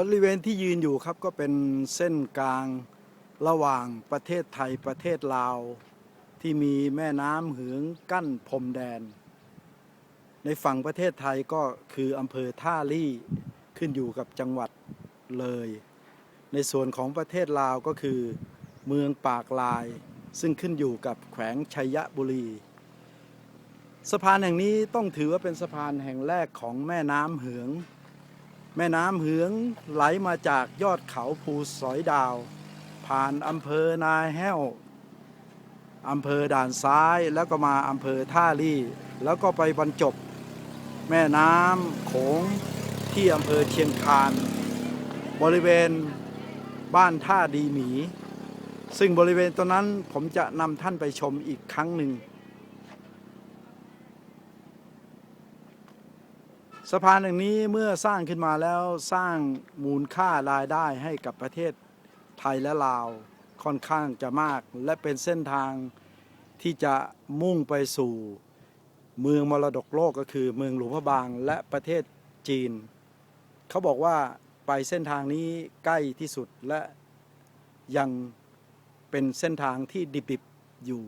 บริเวณที่ยืนอยู่ครับก็เป็นเส้นกลางระหว่างประเทศไทยประเทศลาว ที่มีแม่น้ำเหืองกั้นพรมแดน ในฝั่งประเทศไทยก็คืออำเภอท่าลี่ขึ้นอยู่กับจังหวัดเลย ในส่วนของประเทศลาวก็คือ เมืองปากลาย ซึ่งขึ้นอยู่กับแขวงชัยบุรีสะพานแห่งนี้ต้องถือว่าเป็นสะพานแห่งแรกของแม่น้ำเหือง แม่น้ำเหืองไหลมาจากยอดเขาภูสอยดาว ผ่านอำเภอนาแห้วอำเภอด่านซ้ายแล้วก็มาอำเภอท่าลี่ แล้วก็ไปบรรจบ แม่น้ำโขงที่อำเภอเชียงคาน บริเวณบ้านท่าดีหมี ซึ่งบริเวณตรงนั้นผมจะนำท่านไปชมอีกครั้งหนึ่ง สะพานแห่งนี้เมื่อสร้างขึ้นมาแล้วสร้างมูลค่ารายได้ให้กับประเทศไทยและลาวค่อนข้างจะมาก และเป็นเส้นทางที่จะมุ่งไปสู่เมืองมรดกโลกก็คือเมืองหลวงพระบางและประเทศจีน เขาบอกว่าไปเส้นทางนี้ใกล้ที่สุดและยังเป็นเส้นทางที่ดิบๆอยู่